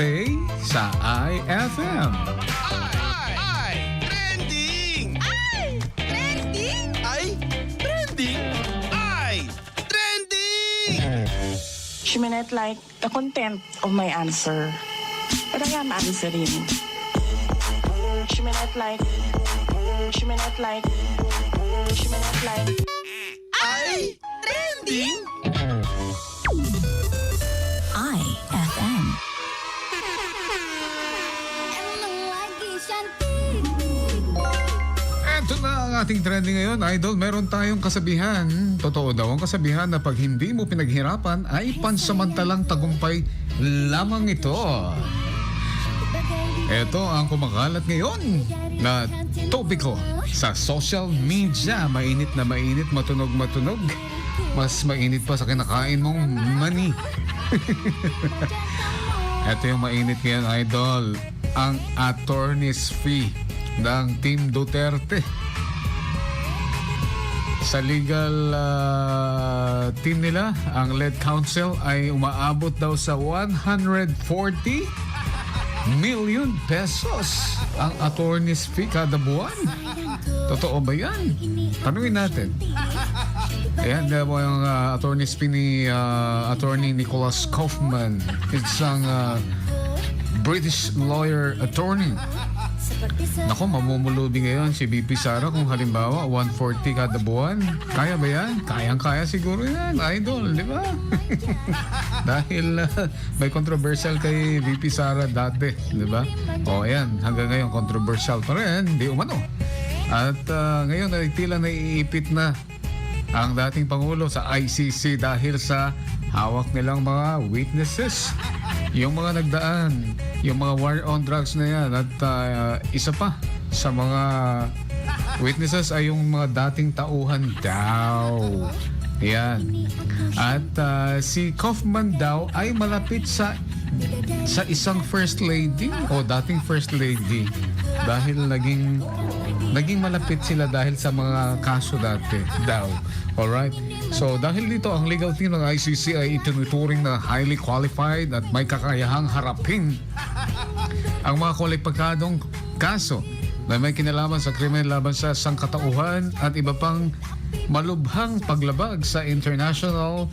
Tuesday sa IFM. Ay! Trending! Trending! Ay! Trending! Ay! Trending! She may not like the content of my answer, but I am answering. She may not like, she may not like, she may not like. Ay! Trending! Ating trending ngayon, Idol. Meron tayong kasabihan. Totoo daw ang kasabihan na pag hindi mo pinaghirapan ay pansamantalang tagumpay lamang ito. Ito ang kumakalat ngayon na topiko sa social media. Mainit na mainit, matunog matunog. Mas mainit pa sa kinakain mong mani. Ito yung mainit ngayon, Idol. Ang attorney's fee ng Team Duterte. Sa legal ah, team nila, ang lead counsel ay umaabot daw sa 140 million pesos ang attorney's fee kada buwan. Totoo ba yan? Tanungin natin. Ayan, di ba yung ah, attorney's fee ni ah, attorney Nicholas Kaufman. Isang ah, British lawyer attorney. Nako, mamumulubi ngayon si BP Sara kung halimbawa 140 kada buwan. Kaya ba yan? Kayang-kaya siguro yan. Idol, di ba? Dahil ah, may controversial kay BP Sara dati, di ba? O ayan, hanggang ngayon controversial pa rin, di umano. At ah, ngayon ay tila naiipit na ang dating Pangulo sa ICC dahil sa hawak nilang mga witnesses. Yung mga nagdaan, yung mga war on drugs na yan at ah, isa pa sa mga witnesses ay yung mga dating tauhan daw. Yan. At ah, si Kaufman daw ay malapit sa sa isang first lady o dating first lady dahil naging naging malapit sila dahil sa mga kaso dati daw. Alright? So dahil dito ang legal team ng ICC ay itinuturing na highly qualified at may kakayahang harapin ang mga kolekpagkadong kaso na may kinalaman sa krimen laban sa sangkatauhan at iba pang malubhang paglabag sa international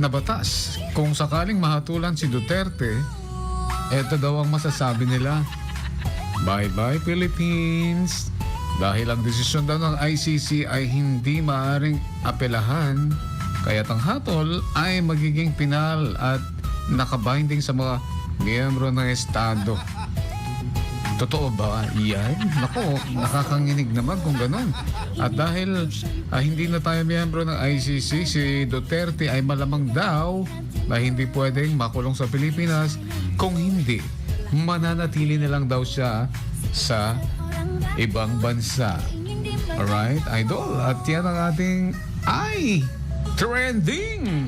na batas. Kung sakaling mahatulan si Duterte, eto daw ang masasabi nila. Bye-bye Philippines! Dahil ang desisyon daw ng ICC ay hindi maaring apelahan, kaya ang hatol ay magiging pinal at nakabinding sa mga miyembro ng Estado. Totoo ba yan? Nako, nakakanginig naman kung ganun. At dahil ah, hindi na tayo miyembro ng ICC, si Duterte ay malamang daw na hindi pwedeng makulong sa Pilipinas kung hindi mananatili na lang daw siya sa ibang bansa. Alright, idol. At yan ang ating ay trending